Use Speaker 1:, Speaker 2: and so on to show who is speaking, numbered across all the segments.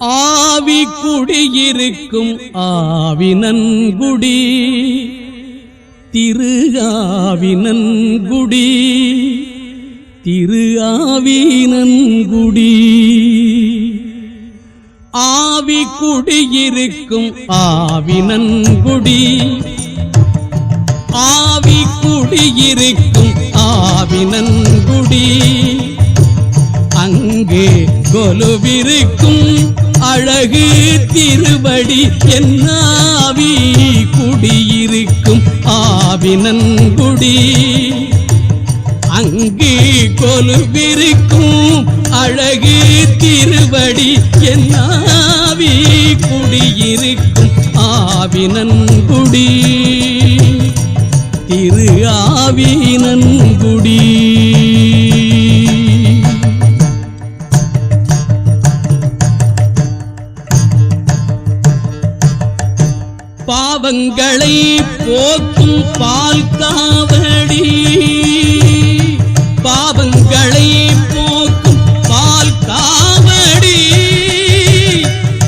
Speaker 1: ஆவி குடியிருக்கும் ஆவினன்குடி திரு ஆவினன்குடி திரு ஆவினன்குடி ஆவி குடியிருக்கும் ஆவினன்குடி ஆவி குடியிருக்கும் ஆவினன்குடி அங்கே கொலுவிருக்கும் அழகு திருவடி என்னாவி குடியிருக்கும் ஆவினன்குடி அங்கு கொலுவிருக்கும் அழகு திருவடி என்னாவி குடியிருக்கும் ஆவினன்குடி திரு ஆவினன்குடி பாவங்களை போக்கும் பால் காவடி. பாவங்களை போக்கும் பால் காவடி.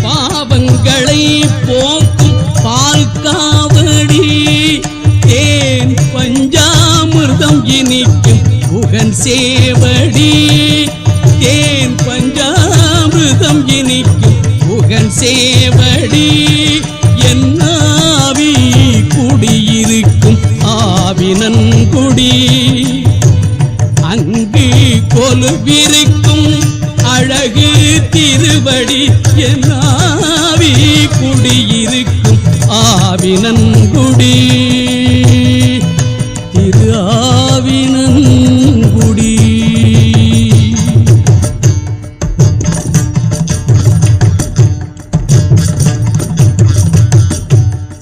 Speaker 1: பாவங்களை போக்கும் பால் காவடி. தேன் பஞ்சாமிர்தம் இனிக்கும் புகன் சேவடி. தேன் பஞ்சாமிர்தம் இனிக்கும் புகன் சேவடி. ஆயினன்குடி அங்கு கொலுவிருக்கும் அழகு திருவடி என்னாவி குடியிருக்கும் ஆவினன்குடி திரு ஆவினன்குடி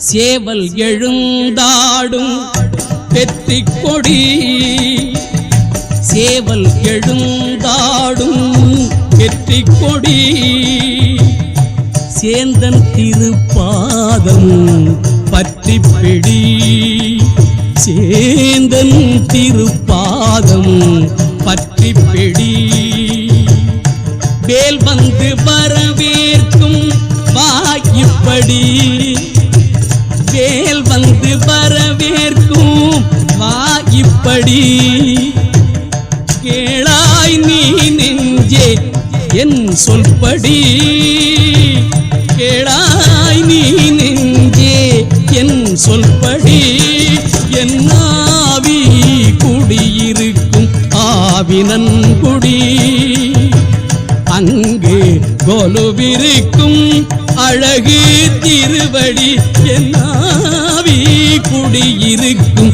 Speaker 1: சேவல் எழுந்தாடும் வெற்றி கொடி சேவல் எழுந்தாடும் வெற்றி கொடி சேந்தன் திருப்பாதம் பற்றி பிடி சேந்தன் திருப்பாதம் பற்றி பிடி வேல் வந்து வரவேற்கும் வாய்ப்படி. படி கேளாய் நீ நெஞ்சே என் சொல்படி? கேளாய் நீ நெஞ்சே என் சொல்படி? என் ஆவி குடியிருக்கும் ஆவினன்குடி அங்கு கொலுவிருக்கும் அழகு திருவடி என்னாவி குடியிருக்கும்